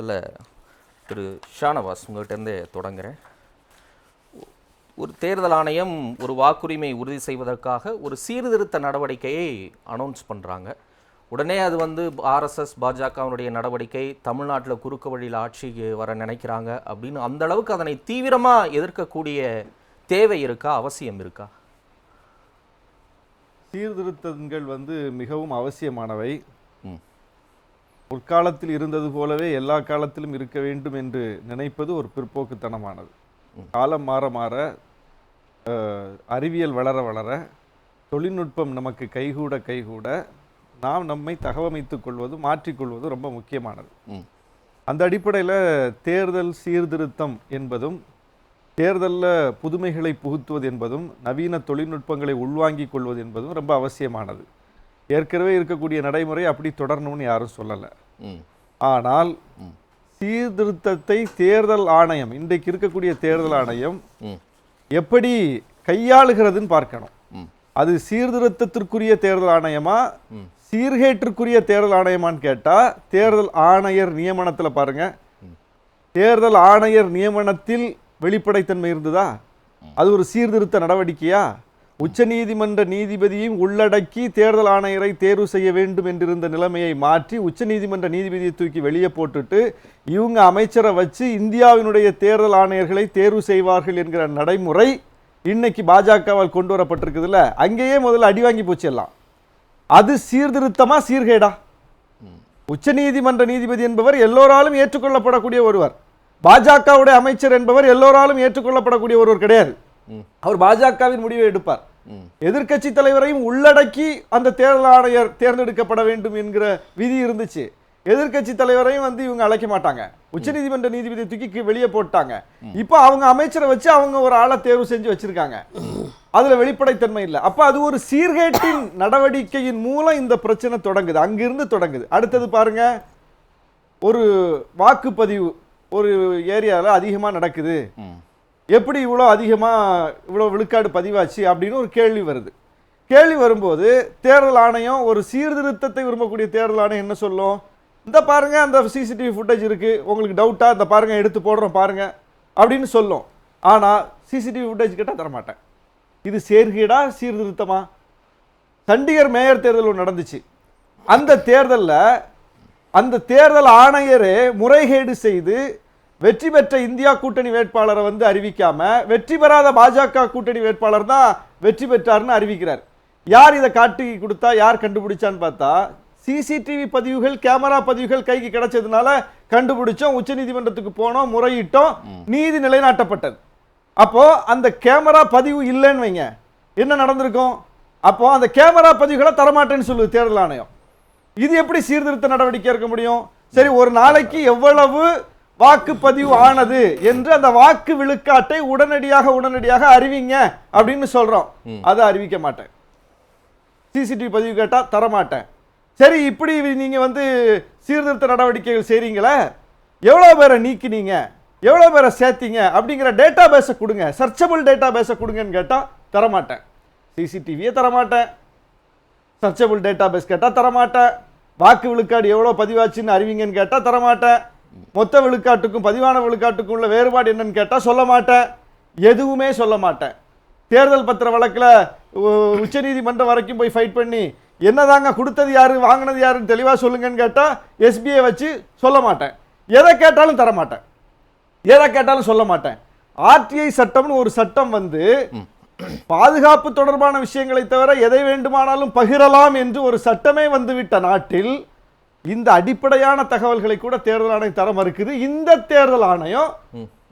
முதல்ல திரு ஷானவாஸ் உங்கள்கிட்டருந்தே தொடங்குறேன். ஒரு தேர்தல் ஆணையம் ஒரு வாக்குரிமை உறுதி செய்வதற்காக ஒரு சீர்திருத்த நடவடிக்கையை அனௌன்ஸ் பண்ணுறாங்க உடனே அது வந்து ஆர்எஸ்எஸ் பாஜகவினுடைய நடவடிக்கை தமிழ்நாட்டில் குறுக்கு வழியில் ஆட்சிக்கு வர நினைக்கிறாங்க அப்படின்னு அந்த அளவுக்கு அதனை தீவிரமாக எதிர்க்கக்கூடிய தேவை இருக்கா அவசியம் இருக்கா? சீர்திருத்தங்கள் வந்து மிகவும் அவசியமானவை. முற்காலத்தில் இருந்தது போலவே எல்லா காலத்திலும் இருக்க வேண்டும் என்று நினைப்பது ஒரு பிற்போக்குத்தனமானது. காலம் மாற மாற அறிவியல் வளர வளர தொழில்நுட்பம் நமக்கு கைகூட கைகூட நாம் நம்மை தகவமைத்துக் கொள்வது மாற்றிக்கொள்வது ரொம்ப முக்கியமானது. அந்த அடிப்படையில் தேர்தல் சீர்திருத்தம் என்பதும் தேர்தலில் புதுமைகளை புகுத்துவது என்பதும் நவீன தொழில்நுட்பங்களை உள்வாங்கிக் கொள்வது என்பதும் ரொம்ப அவசியமானது. ஏற்கனவே இருக்கக்கூடிய நடைமுறை அப்படி தொடரணும்னு யாரும் சொல்லலை. ஆனால். சீர்திருத்தத்தை தேர்தல் ஆணையம் இன்றைக்கு இருக்கக்கூடிய தேர்தல் ஆணையம் எப்படி கையாளுகிறதுன்னு பார்க்கணும். அது சீர்திருத்தத்திற்குரிய தேர்தல் ஆணையமா. சீர்கேட்டிற்குரிய தேர்தல் ஆணையமான்னு கேட்டா தேர்தல் ஆணையர் நியமனத்துல பாருங்க. தேர்தல் ஆணையர் நியமனத்தில் வெளிப்படைத்தன்மை இருந்ததா? அது ஒரு சீர்திருத்த நடவடிக்கையா? உச்சநீதிமன்ற நீதிபதியையும் உள்ளடக்கி தேர்தல் ஆணையரை தேர்வு செய்ய வேண்டும் என்றிருந்த நிலைமையை மாற்றி உச்சநீதிமன்ற நீதிபதியை தூக்கி வெளியே போட்டுட்டு இவங்க அமைச்சரை வச்சு இந்தியாவினுடைய தேர்தல் ஆணையர்களை தேர்வு செய்வார்கள் என்கிற நடைமுறை இன்னைக்கு பாஜகவால் கொண்டு வரப்பட்டிருக்குதுல்ல அங்கேயே முதல்ல அடி வாங்கி போச்சு எல்லாம். அது சீர்திருத்தமா சீர்கேடா? உச்சநீதிமன்ற நீதிபதி என்பவர் எல்லோராலும் ஏற்றுக்கொள்ளப்படக்கூடிய ஒருவர். பாஜகவுடைய அமைச்சர் என்பவர் எல்லோராலும் ஏற்றுக்கொள்ளப்படக்கூடிய ஒருவர் கிடையாது. அவர் பாஜகவின் முடிவை எடுப்பார். ம் எதிர்க்கட்சி தலைவரையும் உள்ளடக்கி அந்த தேர்தல் ஆணையர் தேர்ந்தெடுக்கப்பட வேண்டும் என்கிற விதி இருந்துச்சு. எதிர்க்கட்சி தலைவரையும் வந்து இவங்க அழைக்க மாட்டாங்க. உச்சநீதிமன்ற நீதிபதியை தூக்கி வெளியே போட்டாங்க. இப்போ அவங்க அமைச்சரை வச்சு அவங்க ஒரு ஆளை தேர்வு செஞ்சு வச்சிருக்காங்க. அதுல வெளிப்படைத்தன்மை இல்லை. அப்ப அது ஒரு சீர்கேட்டின் நடவடிக்கையின் மூலம் இந்த பிரச்சனை தொடங்குது. அங்கிருந்து தொடங்குது. அடுத்தது பாருங்க. ஒரு வாக்குப்பதிவு ஒரு ஏரியாவில் அதிகமாக நடக்குது. எப்படி இவ்வளோ அதிகமாக இவ்வளோ விழுக்காடு பதிவாச்சு அப்படின்னு ஒரு கேள்வி வருது. கேள்வி வரும்போது தேர்தல் ஆணையம் ஒரு சீர்திருத்தத்தை விரும்பக்கூடிய தேர்தல் ஆணையம் என்ன சொல்லும்? இந்த பாருங்கள் அந்த சிசிடிவி ஃபுட்டேஜ் இருக்குது உங்களுக்கு டவுட்டாக இந்த பாருங்க எடுத்து போடுறோம் பாருங்கள் அப்படின்னு சொல்லும். ஆனால் சிசிடிவி ஃபுட்டேஜ் கேட்டால் தரமாட்டேன். இது சேர்கீடா சீர்திருத்தமா? சண்டிகர் மேயர் தேர்தல் நடந்துச்சு. அந்த தேர்தலில் அந்த தேர்தல் ஆணையரே முறைகேடு செய்து வெற்றி பெற்ற இந்தியா கூட்டணி வேட்பாளரை வந்து அறிவிக்காம வெற்றி பெறாத பாஜக கூட்டணி வேட்பாளர் தான் வெற்றி பெற்றார்னு அறிவிக்கிறார். யார் இதை காட்டி கொடுத்தா யார் கண்டுபிடிச்சான்னு பார்த்தா சிசிடிவி பதிவுகள் கேமரா பதிவுகள் கைக்கு கிடைச்சதுனால கண்டுபிடிச்சோம் உச்சநீதிமன்றத்துக்கு போனோம் முறையிட்டோம் நீதி நிலைநாட்டப்பட்டது. அப்போ அந்த கேமரா பதிவு இல்லைன்னு வைங்க. என்ன நடந்திருக்கும்? அப்போ அந்த கேமரா பதிவுகளை தரமாட்டேன்னு சொல்லுது தேர்தல் ஆணையம். இது எப்படி சீர்திருத்த நடவடிக்கை இருக்க முடியும்? சரி ஒரு நாளைக்கு எவ்வளவு வாக்குப்பதிவு ஆனது என்று அந்த வாக்கு விழுக்காட்டை உடனடியாக உடனடியாக அறிவிங்க அப்படின்னு சொல்றோம். அதை அறிவிக்க மாட்டேன். சிசிடிவி பதிவு கேட்டா தர மாட்டேன் சரி இப்படி நீங்க வந்து சீர்திருத்த நடவடிக்கைகள் செய்றீங்களே எவ்வளவு பேரை நீக்கினீங்க எவ்வளவு பேரை சேர்த்தீங்க அப்படிங்கிற டேட்டா பேஸை கொடுங்க. சர்ச்சபிள் டேட்டா பேஸை கொடுங்கன்னு கேட்டா தர மாட்டேன் சிசிடிவியே தர மாட்டேன் சர்ச்சபிள் டேட்டா பேஸ் கேட்டால் தரமாட்டேன். வாக்கு விழுக்காடு எவ்வளோ பதிவாச்சுன்னு அறிவிங்கன்னு கேட்டால் தரமாட்டேன். மொத்த விழுக்காட்டுக்கும் பதிவான விழுக்காட்டுக்கும் உள்ள வேறுபாடு என்னன்னு கேட்டால் சொல்ல மாட்டேன். எதுவுமே சொல்ல மாட்டேன். தேர்தல் பத்திர வழக்கில் உச்சநீதிமன்றம் வரைக்கும் போய் ஃபைட் பண்ணி என்னதாங்க கொடுத்தது யாரு வாங்கினது யாருன்னு தெளிவாக சொல்லுங்கன்னு கேட்டால் எஸ்பிஐ வச்சு சொல்ல மாட்டேன். எதை கேட்டாலும் தர மாட்டேன். எதை கேட்டாலும் சொல்ல மாட்டேன். ஆர்டிஐ சட்டம்னு ஒரு சட்டம் வந்து பாதுகாப்பு தொடர்பான விஷயங்களை தவிர எதை வேண்டுமானாலும் பகிரலாம் என்று ஒரு சட்டமே வந்துவிட்ட நாட்டில் இந்த அடிப்படையான தகவல்களை கூட தேர்தல் ஆணையம் தர மறுக்குது. இந்த தேர்தல் ஆணையம்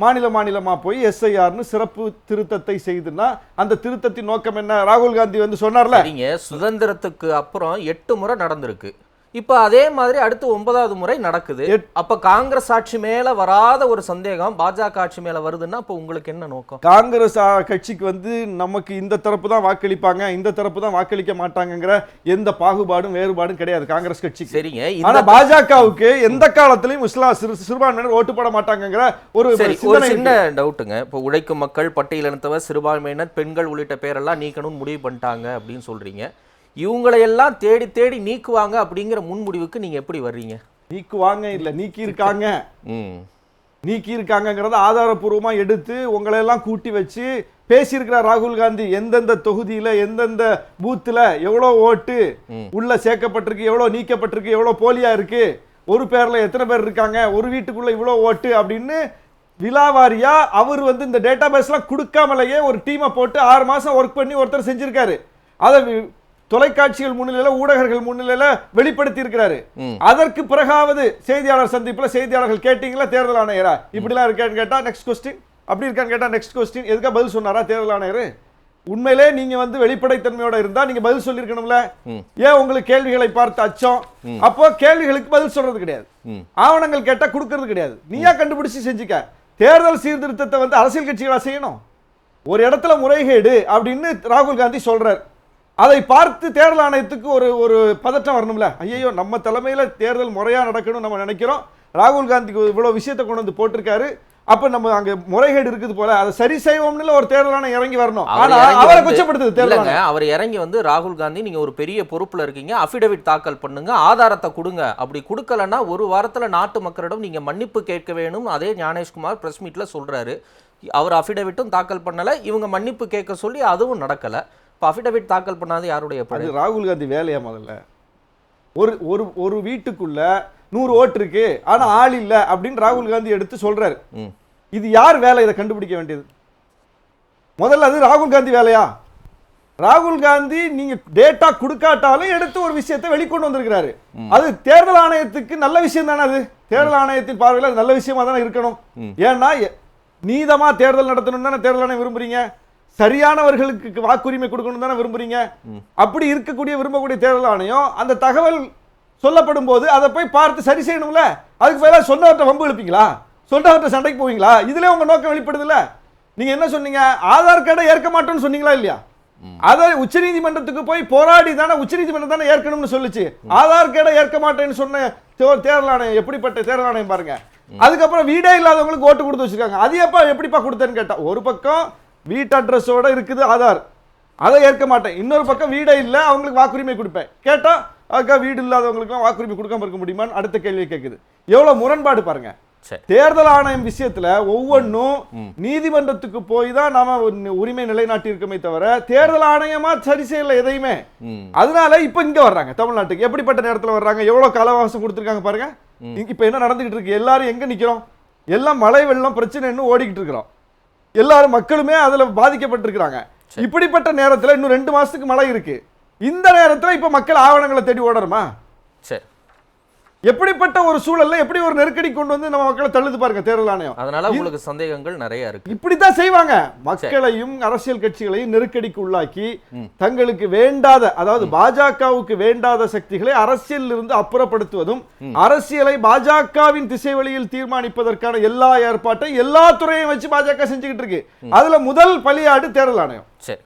மாநில மாநிலமா போய் எஸ்ஐஆர்னு சிறப்பு திருத்தத்தை செய்துன்னா அந்த திருத்தத்தின் நோக்கம் என்ன? ராகுல் காந்தி வந்து சொன்னார்ல? சரிங்க. சுதந்திரத்துக்கு அப்புறம் எட்டு முறை நடந்திருக்கு. இப்போ அதே மாதிரி அடுத்து ஒன்பதாவது முறை நடக்குது. அப்ப காங்கிரஸ் ஆட்சி மேல வராத ஒரு சந்தேகம் பாஜக ஆட்சி மேல வருதுன்னா அப்போ உங்களுக்கு என்ன நோக்கம்? காங்கிரஸ் கட்சிக்கு வந்து நமக்கு இந்த தரப்பு தான் வாக்களிப்பாங்க இந்த தரப்பு தான் வாக்களிக்க மாட்டாங்கங்கிற எந்த பாகுபாடும் வேறுபாடும் கிடையாது காங்கிரஸ் கட்சிக்கு. சரிங்க. ஆனா பாஜகவுக்கு எந்த காலத்திலையும் சிறு சிறுபான்மையினர் ஓட்டு போட மாட்டாங்கங்கிற ஒரு சின்ன. டவுட்டுங்க. இப்போ உழைக்கும் மக்கள் பட்டியலினத்தவர் சிறுபான்மையினர் பெண்கள் உள்ளிட்ட பேரெல்லாம் நீக்கணும்னு முடிவு பண்ணிட்டாங்க அப்படின்னு சொல்றீங்க. இவங்களையெல்லாம் தேடி தேடி நீக்குவாங்க அப்படிங்கிற முன்முடிவுக்கு நீங்க எப்படி வர்றீங்க? நீக்குவாங்க இல்ல நீக்கி இருக்காங்க ம். நீக்கி இருக்காங்கங்கிறத ஆதாரப்பூர்வமா எடுத்து உங்களை எல்லாம் கூட்டி வச்சு பேசியிருக்கிறார் ராகுல் காந்தி. எந்தெந்த தொகுதியில எந்தெந்த பூத்துல எவ்வளவு ஓட்டு உள்ள சேர்க்கப்பட்டிருக்கு எவ்வளவு நீக்கப்பட்டிருக்கு எவ்வளவு போலியா இருக்கு ஒரு பேர்ல எத்தனை பேர் இருக்காங்க ஒரு வீட்டுக்குள்ள இவ்வளவு ஓட்டு அப்படின்னு விலாவாரியா அவர் வந்து இந்த டேட்டா பேஸ்லாம் கொடுக்காமலேயே ஒரு டீமை போட்டு ஆறு மாசம் ஒர்க் பண்ணி ஒருத்தர் செஞ்சிருக்காரு. அதை தொலைக்காட்சிகள் முன்னிலையில ஊடகர்கள் முன்னிலையில வெளிப்படுத்தி இருக்கிறாரு. அதற்கு பிறகாவது செய்தியாளர் சந்திப்புல செய்தியாளர்கள் கேட்டீங்களா? தேர்தல் ஆணையரா? இப்படிலாம் இருக்கான்னு கேட்டா நெக்ஸ்ட் கொஸ்டின் அப்படி இருக்கான்னு கேட்டா நெக்ஸ்ட் கொஸ்டின் எதுக்கா பதில் சொன்னாரா தேர்தல் ஆணையர்? உண்மையிலே நீங்க வந்து வெளிப்படைத்தன்மையோட இருந்தா நீங்க பதில் சொல்லியிருக்கணும்ல. ஏன் உங்களுக்கு கேள்விகளை பார்த்து அச்சம்? அப்போ கேள்விகளுக்கு பதில் சொல்றது கிடையாது. ஆவணங்கள் கேட்டா கொடுக்கறது கிடையாது. நீயா கண்டுபிடிச்சு செஞ்சுக்க. தேர்தல் சீர்திருத்தத்தை வந்து அரசியல் கட்சிகளா செய்யணும். ஒரு இடத்துல முறைகேடு அப்படின்னு ராகுல் காந்தி சொல்றார். அதை பார்த்து தேர்தல் ஆணையத்துக்கு ஒரு ஒரு பதட்டம் வரணும்ல? ஐயோ நம்ம தலைமையில தேர்தல் முறையா நடக்கணும் நம்ம நினைக்கிறோம். ராகுல் காந்திக்கு இவ்வளவு விஷயத்தை கொண்டு வந்து போட்டிருக்காரு. அப்ப நம்ம அங்க முறைகேடு இருக்குது போல. அதை சரி செய்வோம்னு ஒரு தேர்தல் ஆணையம் இறங்கி வரணும். அவர் ஆனா இறங்கி அவரை கொச்சப்படுத்துது தேர்தல் இல்லைங்க ஆணையம். அவர் இறங்கி வந்து ராகுல் காந்தி நீங்க ஒரு பெரிய பொறுப்புல இருக்கீங்க. அஃபிடவிட் தாக்கல் பண்ணுங்க ஆதாரத்தை கொடுங்க. அப்படி கொடுக்கலன்னா ஒரு வாரத்துல நாட்டு மக்களிடம் நீங்க மன்னிப்பு கேட்க வேணும் அதே ஞானேஷ்குமார் பிரஸ் மீட்ல சொல்றாரு. அவர் அஃபிடவிட்டும் தாக்கல் பண்ணல. இவங்க மன்னிப்பு கேட்க சொல்லி அதுவும் நடக்கல. இப்போ அஃபிடவிட் தாக்கல் பண்ணாது யாருடைய அது ராகுல் காந்தி வேலையா முதல்ல? ஒரு ஒரு ஒரு வீட்டுக்குள்ள நூறு ஓட்டு இருக்கு ஆனா ஆள் இல்ல அப்படின்னு ராகுல் காந்தி எடுத்து சொல்றாரு. இது யார் வேலை? இதை கண்டுபிடிக்க வேண்டியது. முதல்ல அது ராகுல் காந்தி வேலையா? ராகுல் காந்தி நீங்க டேட்டா கொடுக்காட்டாலும் எடுத்து ஒரு விஷயத்தை வெளிக்கொண்டு வந்திருக்கிறாரு. அது தேர்தல் ஆணையத்துக்கு நல்ல விஷயம் தானே அது? தேர்தல் ஆணையத்தின் பார்வையில் நல்ல விஷயமா தானே இருக்கணும். ஏன்னா நீதமா தேர்தல் நடத்தணும் தானே தேர்தல் ஆணையம் விரும்புறீங்க? சரியானவர்களுக்கு வாக்குரிமை கொடுக்கணும் தானே விரும்புறீங்க? அப்படி இருக்கக்கூடிய விரும்பக்கூடிய தேர்தல் ஆணையம் அந்த தகவல் சொல்லப்படும் போது அதை போய் பார்த்து சரி செய்யணும்ல? அதுக்கு பதிலாக சொன்னவர்கிட்ட வம்பு இழுப்பீங்களா சொன்னவர்கிட்ட சண்டைக்கு போவீங்களா? இதுல உங்க நோக்கம் வெளிப்படுதுல்ல. நீங்க என்ன சொன்னீங்க? ஆதார் கார்டை ஏற்க மாட்டோம்னு சொன்னீங்களா இல்லையா? அதை உச்சநீதிமன்றத்துக்கு போய் போராடி தானே உச்சநீதிமன்றம் தானே ஏற்கணும்னு சொல்லுச்சு. ஆதார் கார்டை ஏற்க மாட்டேன்னு சொன்ன தேர்தல் ஆணையம் எப்படிப்பட்ட தேர்தல் ஆணையம் பாருங்க. அதுக்கப்புறம் வீடே இல்லாதவங்களுக்கு ஓட்டு கொடுத்து வச்சிருக்காங்க. அது எப்ப எப்படிப்பா கொடுத்தேன்னு கேட்டா ஒரு பக்கம் வீட்டு அட்ரஸோட இருக்குது ஆதார் அதை ஏற்க மாட்டேன். இன்னொரு பக்கம் வீடே இல்லை அவங்களுக்கு வாக்குரிமை கொடுப்பேன். கேட்டா அக்கா வீடு இல்லாதவங்களுக்குலாம் வாக்குரிமை கொடுக்காம இருக்க முடியுமான்னு அடுத்த கேள்வி கேட்குது எவ்வளவு முரண்பாடு பாருங்க. தேர்தல் ஆணையம் விஷயத்துல ஒவ்வொன்றும் நீதிமன்றத்துக்கு போய் தான் நாம உரிமை நிலைநாட்டி இருக்கமே தவிர தேர்தல் ஆணையமா சரி செய்யல எதையுமே. அதனால இப்ப இங்க வர்றாங்க தமிழ்நாட்டுக்கு. எப்படிப்பட்ட நேரத்துல வர்றாங்க? எவ்வளவு காலவாசம் கொடுத்துருக்காங்க பாருங்க. இங்க இப்ப என்ன நடந்துகிட்டு இருக்கு? எல்லாரும் எங்க நிக்கிறோம்? எல்லாம் மழை வெள்ளம் பிரச்சனைன்னு ஓடிக்கிட்டு இருக்கிறோம். எல்லாரும் மக்களுமே அதுல பாதிக்கப்பட்டிருக்கிறாங்க. இப்படிப்பட்ட நேரத்துல இன்னும் ரெண்டு மாசத்துக்கு மழை இருக்கு. இந்த நேரத்துல இப்ப மக்கள் ஆவணங்களை தேடி ஓடணுமா? சரி. எப்படிப்பட்ட ஒரு சூழல்ல எப்படி ஒரு நெருக்கடி கொண்டு வந்து நம்ம மக்களை தள்ளுது பாருங்க தேர்தல் ஆணையம். அதனால உங்களுக்கு சந்தேகங்கள் நிறைய இருக்கு. இப்படித்தான் செய்வாங்க. மக்களையும் அரசியல் கட்சிகளையும் நெருக்கடிக்கு உள்ளாக்கி தங்களுக்கு வேண்டாத அதாவது பாஜகவுக்கு வேண்டாத சக்திகளை அரசியலில் இருந்து அப்புறப்படுத்துவதும் அரசியலை பாஜகவின் திசை வழியில் தீர்மானிப்பதற்கான எல்லா ஏற்பாட்டை எல்லா துறையும் வச்சு பாஜக செஞ்சுக்கிட்டு இருக்கு. அதுல முதல் பலியாடு தேர்தல் ஆணையம். சரி.